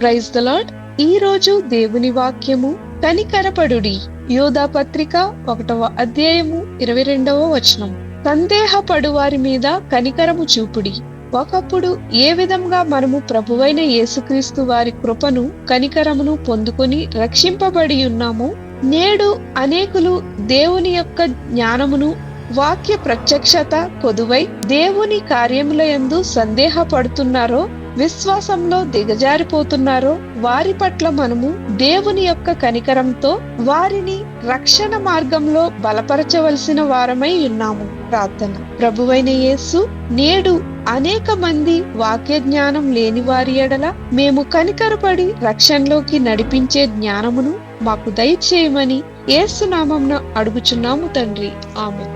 Praise the lord ఈ రోజు దేవుని వాక్యము కనికరపడుడి యోధా పత్రిక ఒకటవ అధ్యాయము ఇరవై రెండవ వచనం. సందేహపడు వారి మీద కనికరము చూపుడి. ఒకప్పుడు ఏ విధంగా మనము ప్రభువైన యేసుక్రీస్తు వారి కృపను కనికరమును పొందుకొని రక్షింపబడి ఉన్నామో నేడు అనేకులు దేవుని యొక్క జ్ఞానమును వాక్య ప్రత్యక్షత కొదువై దేవుని కార్యముల ఎందు సందేహపడుతున్నారో విశ్వాసంలో దిగజారిపోతున్నారో. వారి పట్ల మనము దేవుని యొక్క కనికరంతో వారిని రక్షణ మార్గంలో బలపరచవలసిన వారమై ఉన్నాము. ప్రార్థన. ప్రభువైన యేసు నేడు అనేక మంది వాక్య జ్ఞానం లేని వారి ఎడల మేము కనికరపడి రక్షణలోకి నడిపించే జ్ఞానమును మాకు దయచేయమని ఏసునామంన అడుగుచున్నాము తండ్రి. ఆమె